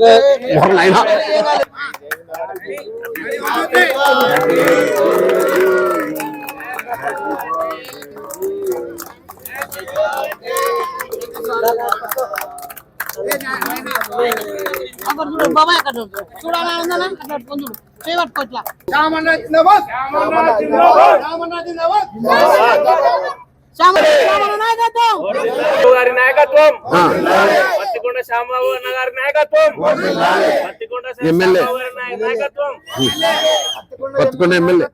घर नाही ना बाबा चुडा ना पंधुड शेवट कोटला रामनाथ नवस रामनाथ नवस रामनाथ नवस గారి నాయకత్వం! పత్తికొండ శ్యామబాబు అన్న గారి నాయకత్వం! పత్తికొండ ఎమ్మెల్యే. శ్యామబాబు గారి నాయ- నాయకత్వం! పత్తికొండ ఎమ్మెల్యే.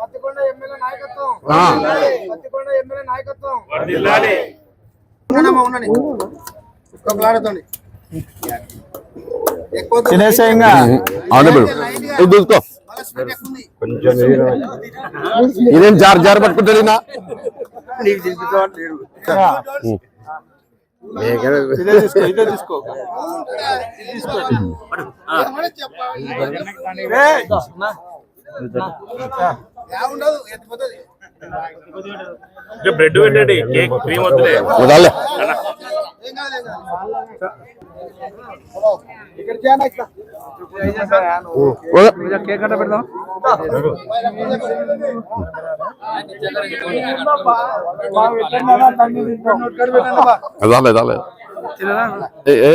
పత్తికొండ ఎమ్మెల్యే నాయకత్వం. ఆ. పత్తికొండ ఎమ్మెల్యే నాయకత్వం. వర్ధిల్లాలి. ఉండనమ్మా, ఉండని ఒక్క ప్లానతోని. ఎక్కువ తినేసేయంగా. అవును బిడు ఇది చూసుకో ఇదేం జార్ జార్ పట్టుకుంటాడు బ్రెడ్ పెట్టండి కేక్ క్రీమ్ వద్దులే. ఇక్కడ కేక్ అట్ట పెడదాం వదలే వదలే ఏ,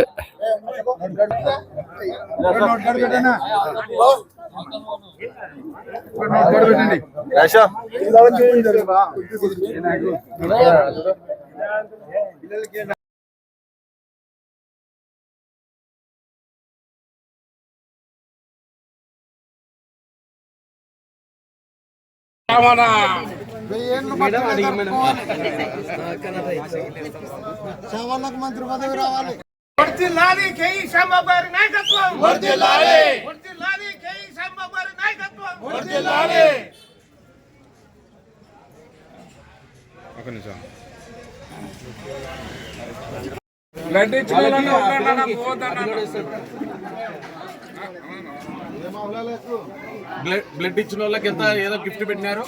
మంత్రి పదవి రావాలి. వర్ధిల్లాలి కేఈ శ్యామబాబు గారి నాయకత్వం. వర్ధిల్లాలి వర్ధిల్లాలి కేఈ శ్యామబాబు గారి నాయకత్వం. వర్ధిల్లాలి బ్లడ్ ఇచ్చిన వాళ్ళకి ఎంత ఏదో గిఫ్ట్ పెట్టినారు?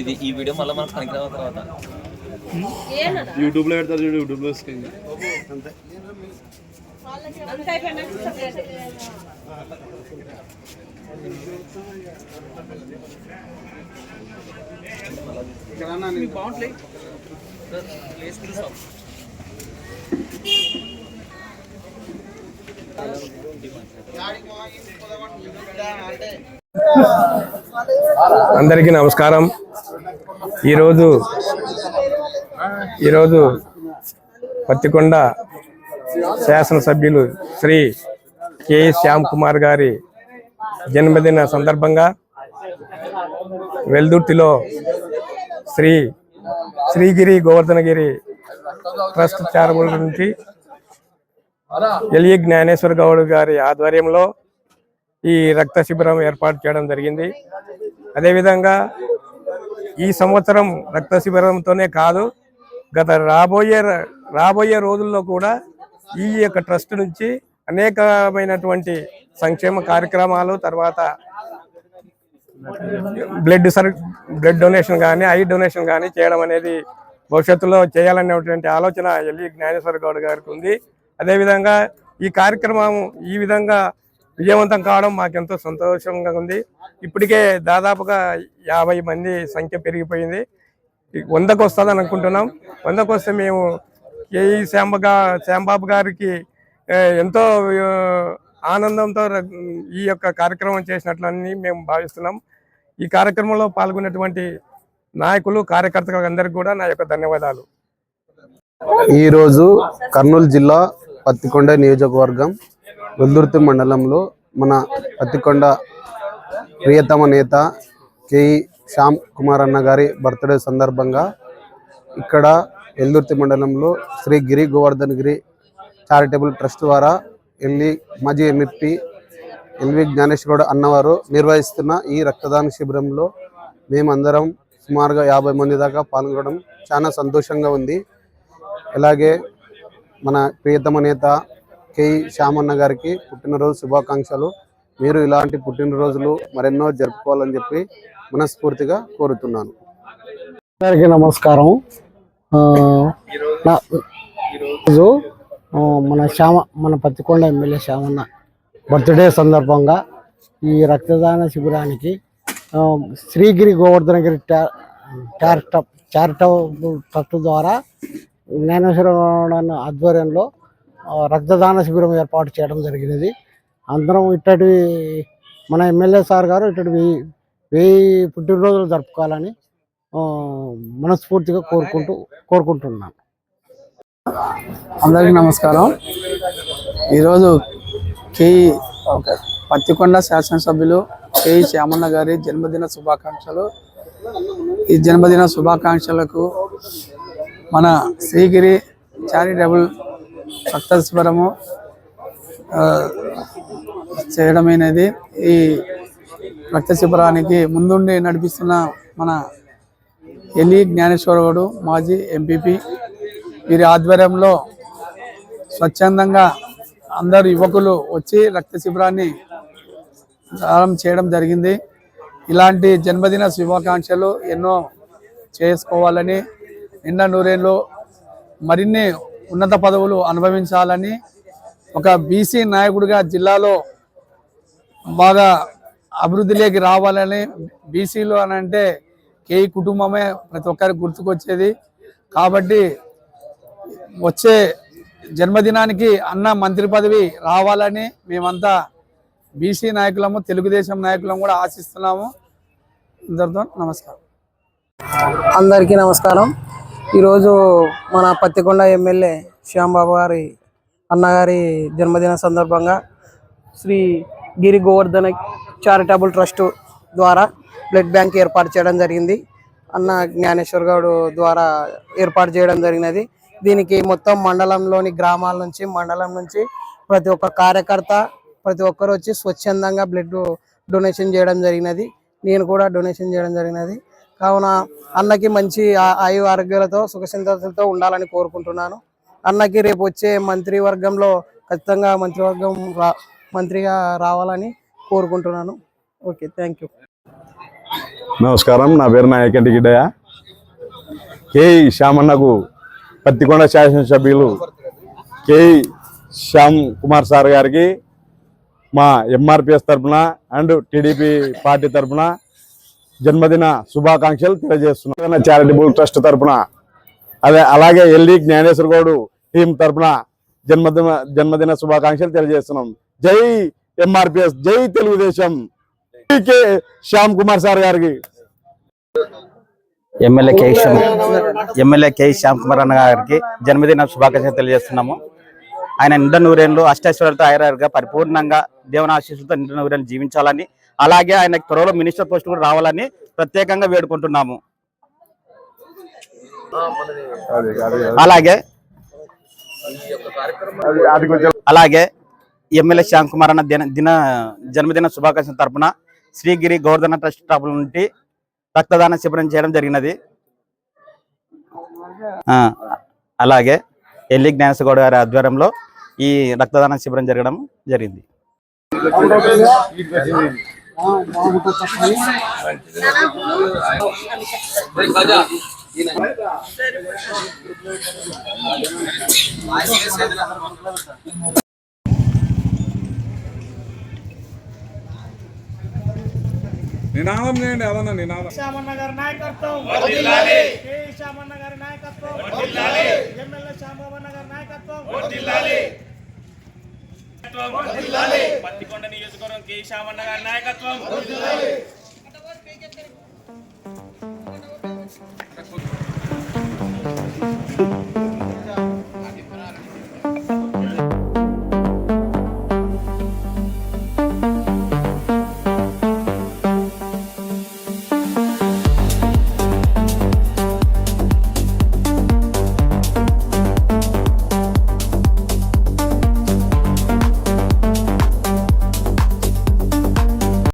ఇది ఈ వీడియో మళ్ళీ మనకు పనికిరావు తర్వాత. యూట్యూబ్లో పెడతారు చూడు యూట్యూబ్లో అందరికీ నమస్కారం. ఈరోజు ఈరోజు పత్తికొండ శాసనసభ్యులు శ్రీ కె శ్యామ్ కుమార్ గారి జన్మదిన సందర్భంగా వెల్దుర్తిలో శ్రీ శ్రీగిరి గోవర్ధనగిరి ట్రస్ట్ చారిటబుల్ నుంచి ఎల్ఈ జ్ఞానేశ్వర గౌడ్ గారి ఆధ్వర్యంలో ఈ రక్త శిబిరం ఏర్పాటు చేయడం జరిగింది. అదేవిధంగా ఈ సంవత్సరం రక్త శిబిరంతోనే కాదు గత రాబోయే రాబోయే రోజుల్లో కూడా ఈ యొక్క ట్రస్ట్ నుంచి అనేకమైనటువంటి సంక్షేమ కార్యక్రమాలు తర్వాత బ్లడ్ సర్ బ్లడ్ డొనేషన్ కానీ ఐ డొనేషన్ కానీ చేయడం అనేది భవిష్యత్తులో చేయాలనేటువంటి ఆలోచన ఎల్ఈ జ్ఞానేశ్వర గౌడ్ గారికి ఉంది. అదేవిధంగా ఈ కార్యక్రమం ఈ విధంగా విజయవంతం కావడం మాకెంతో సంతోషంగా ఉంది. ఇప్పటికే దాదాపుగా యాభై మంది సంఖ్య పెరిగిపోయింది. వందకు వస్తుందని అనుకుంటున్నాం. వందకు వస్తే మేము కేఈ శాంబగా శాంబాబు గారికి ఎంతో ఆనందంతో ఈ యొక్క కార్యక్రమం చేసినట్లని మేము భావిస్తున్నాం. ఈ కార్యక్రమంలో పాల్గొన్నటువంటి నాయకులు కార్యకర్తలు అందరికీ కూడా నా యొక్క ధన్యవాదాలు. ఈరోజు కర్నూలు జిల్లా పత్తికొండ నియోజకవర్గం వెల్దుర్తి మండలంలో మన పత్తికొండ ప్రియతమ నేత కేఈ శ్యామ్ కుమార్ అన్న గారి బర్త్డే సందర్భంగా ఇక్కడ ఎల్దుర్తి మండలంలో శ్రీ గిరి గోవర్ధన్ గిరి చారిటబుల్ ట్రస్ట్ ద్వారా ఎల్లి మాజీ ఎంఎఫ్పి ఎల్వి జ్ఞానేశ్వరుడు అన్నవారు నిర్వహిస్తున్న ఈ రక్తదాన శిబిరంలో మేమందరం సుమారుగా యాభై మంది దాకా పాల్గొనడం చాలా సంతోషంగా ఉంది. అలాగే మన ప్రియతమ నేత కె. శ్యామన్న గారికి పుట్టినరోజు శుభాకాంక్షలు. మీరు ఇలాంటి పుట్టినరోజులు మరెన్నో జరుపుకోవాలని చెప్పి మనస్ఫూర్తిగా కోరుతున్నాను. అందరికీ నమస్కారం. నా ఈరోజు మన శ్యామ మన పత్తికొండ ఎమ్మెల్యే శ్యామన్న బర్త్డే సందర్భంగా ఈ రక్తదాన శిబిరానికి శ్రీగిరి గోవర్ధనగిరి టా- చారిట చారిటబుల్ ట్రస్ట్ ద్వారా జ్ఞానేశ్వర ఆధ్వర్యంలో రక్తదాన శిబిరం ఏర్పాటు చేయడం జరిగినది. అందరం ఇట్టటి మన ఎమ్మెల్యే సార్ గారు ఇట్టటి వెయ్యి వెయ్యి పుట్టినరోజులు జరుపుకోవాలని మనస్ఫూర్తిగా కోరుకుంటూ కోరుకుంటున్నాను అందరికీ నమస్కారం. ఈరోజు కేఈ పత్తికొండ శాసనసభ్యులు కేఈ శ్యామన్న గారి జన్మదిన శుభాకాంక్షలు. ఈ జన్మదిన శుభాకాంక్షలకు మన శ్రీగిరి చారిటబుల్ రక్త చేయడమైనది. ఈ రక్త శిబిరానికి ముందుండి నడిపిస్తున్న మన ఎలి జ్ఞానేశ్వరగౌడు మాజీ ఎంపీపీ. వీరి ఆధ్వర్యంలో స్వచ్ఛందంగా అందరు యువకులు వచ్చి రక్త శిబిరాన్ని ప్రారంభం చేయడం జరిగింది. ఇలాంటి జన్మదిన శుభాకాంక్షలు ఎన్నో చేసుకోవాలని నిండా నూరేళ్ళు మరిన్ని ఉన్నత పదవులు అనుభవించాలని ఒక బీసీ నాయకుడిగా జిల్లాలో బాగా అభివృద్ధిలోకి రావాలని బీసీలు అని అంటే కేఈ కుటుంబమే ప్రతి ఒక్కరికి గుర్తుకొచ్చేది. కాబట్టి వచ్చే జన్మదినానికి అన్న మంత్రి పదవి రావాలని మేమంతా బీసీ నాయకులము తెలుగుదేశం నాయకులము కూడా ఆశిస్తున్నాము. అందరితో నమస్కారం. అందరికీ నమస్కారం. ఈరోజు మన పత్తికొండ ఎమ్మెల్యే శ్యాంబాబు గారి అన్నగారి జన్మదిన సందర్భంగా శ్రీ గిరి గోవర్ధన చారిటబుల్ ట్రస్ట్ ద్వారా బ్లడ్ బ్యాంక్ ఏర్పాటు చేయడం జరిగింది. అన్న జ్ఞానేశ్వర్ గౌడ్ ద్వారా ఏర్పాటు చేయడం జరిగినది. దీనికి మొత్తం మండలంలోని గ్రామాల నుంచి మండలం నుంచి ప్రతి ఒక్క కార్యకర్త ప్రతి ఒక్కరు వచ్చి స్వచ్ఛందంగా బ్లడ్ డొనేషన్ చేయడం జరిగినది. నేను కూడా డొనేషన్ చేయడం జరిగినది. కావున అన్నకి మంచి ఆ- ఆయు ఆరోగ్యాలతో సుఖసింతలతో ఉండాలని కోరుకుంటున్నాను. అన్నకి రేపు వచ్చే మంత్రి వర్గంలో ఖచ్చితంగా మంత్రివర్గం రా మంత్రిగా రావాలని కోరుకుంటున్నాను. Okay thank you. నమస్కారం నా పేరు నాయకంటి గిడ్డయ్య. కే. శ్యామన్నకు పత్తికొండ శాసనసభ్యులు కే. శ్యామ్ కుమార్ సార్ గారికి మా ఎంఆర్పిఎస్ తరఫున అండ్ టీడీపీ పార్టీ తరఫున జన్మదిన శుభాకాంక్షలు తెలియజేస్తున్నాం. చారిటబుల్ ట్రస్ట్ తరఫున అదే అలాగే ఎల్లి జ్ఞానేశ్వర గౌడు టీం తరఫున జన్మదిన జన్మదిన శుభాకాంక్షలు తెలియజేస్తున్నాం. జై ఎంఆర్పిఎస్ జై తెలుగుదేశం. కే శ్యామ్ కుమార్ సార్ గారికి. MLA K Shyam MLA K Shyam Kumar అన్న గారికి జన్మదిన శుభాకాంక్షలు తెలియజేస్తున్నాము. ఆయన నిండ నూరేళ్ళు అష్టైశ్వర్యాలతో ఐరారుగా పరిపూర్ణంగా దేవుని ఆశీస్సులతో నిండ నూరేళ్ళు జీవించాలని అలాగే ఆయన త్వరలో మినిస్టర్ పోస్ట్ కూడా రావాలని ప్రత్యేకంగా వేడుకుంటున్నాము. అలాగే అలాగే ఎమ్మెల్యే శ్యామ్ కుమార్ అన్న దిన దిన జన్మదిన శుభాకాంక్షల తరపున శ్రీగిరి గోవర్ధన ట్రస్ట్ తరపున నుండి రక్తదాన శిబిరం చేయడం జరిగినది. అలాగే ఎల్లి జ్ఞానసగౌడ గారి ఆధ్వర్యంలో ఈ రక్తదాన శిబిరం జరగడం జరిగింది. నినాదం చేయండి అదన్న నినాదం. శ్యామన్న గారి నాయకత్వం. శ్యామన్న గారి నాయకత్వం. ఎమ్మెల్యే శ్యామబాబన్న గారి నాయకత్వం. పత్తికొండ నియోజకవర్గం కే శ్యామన్న నాయకత్వం.